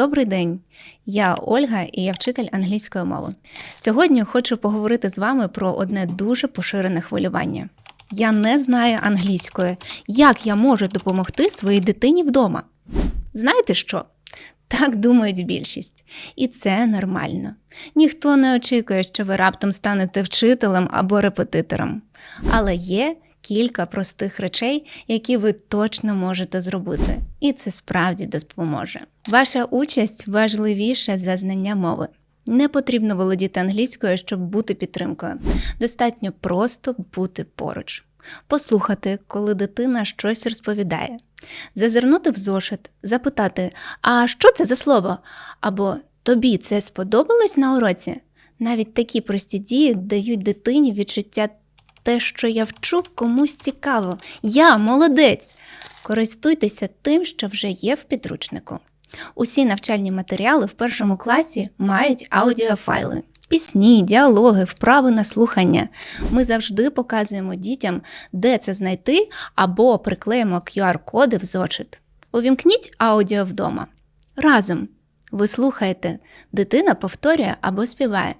Добрий день, я Ольга і я вчитель англійської мови. Сьогодні хочу поговорити з вами про одне дуже поширене хвилювання. Я не знаю англійської. Як я можу допомогти своїй дитині вдома? Знаєте що? Так думають більшість, і це нормально. Ніхто не очікує, що ви раптом станете вчителем або репетитором. Але є кілька простих речей, які ви точно можете зробити, і це справді допоможе. Ваша участь важливіша за знання мови. Не потрібно володіти англійською, щоб бути підтримкою. Достатньо просто бути поруч, послухати, коли дитина щось розповідає, зазирнути в зошит, запитати: А що це за слово? Або тобі це сподобалось на уроці? Навіть такі прості дії дають дитині відчуття те, що я вчу комусь цікаво. Я молодець. Користуйтеся тим, що вже є в підручнику. Усі навчальні матеріали в першому класі мають аудіофайли. Пісні, діалоги, вправи на слухання. Ми завжди показуємо дітям, де це знайти, або приклеїмо QR-коди в зошит. Увімкніть аудіо вдома. Разом ви слухаєте, дитина повторює або співає.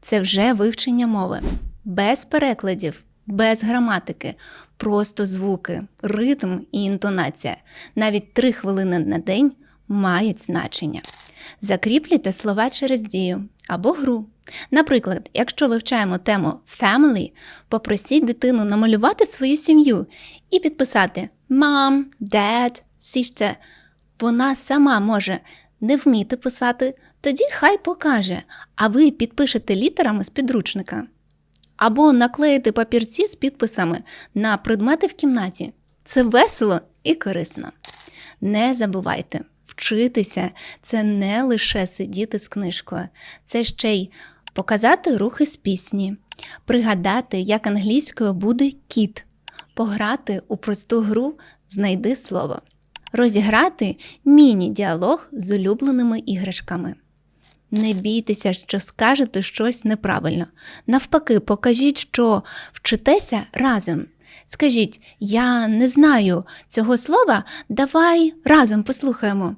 Це вже вивчення мови. Без перекладів, без граматики, просто звуки, ритм і інтонація. Навіть три хвилини на день мають значення. Закріплюйте слова через дію або гру. Наприклад, якщо вивчаємо тему family, попросіть дитину намалювати свою сім'ю і підписати mom, dad, sister. Вона сама може не вміти писати, тоді хай покаже, а ви підпишете літерами з підручника. Або наклеїти папірці з підписами на предмети в кімнаті. Це весело і корисно. Не забувайте, вчитися це не лише сидіти з книжкою, це ще й показати рухи з пісні, пригадати, як англійською буде кіт, пограти у просту гру Знайди слово, розіграти міні-діалог з улюбленими іграшками. Не бійтеся, що скажете щось неправильно. Навпаки, покажіть, що вчитеся разом. Скажіть, я не знаю цього слова, давай разом послухаємо.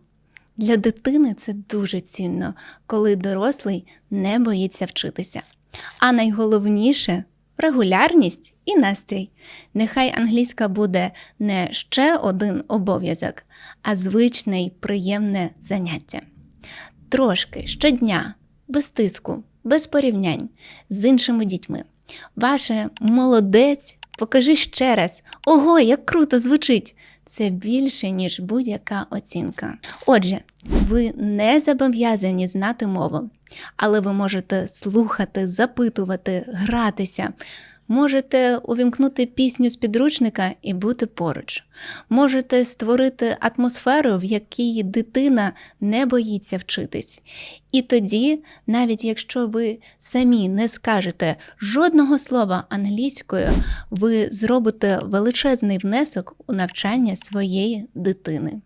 Для дитини це дуже цінно, коли дорослий не боїться вчитися. А найголовніше регулярність і настрій. Нехай англійська буде не ще один обов'язок, а звичне й приємне заняття. Трошки щодня, без тиску, без порівнянь з іншими дітьми. Ваше молодець, покажи ще раз. Ого, як круто звучить! Це більше, ніж будь-яка оцінка. Отже, ви не зобов'язані знати мову, але ви можете слухати, запитувати, гратися. Можете увімкнути пісню з підручника і бути поруч. Можете створити атмосферу, в якій дитина не боїться вчитись. І тоді, навіть якщо ви самі не скажете жодного слова англійською, ви зробите величезний внесок у навчання своєї дитини.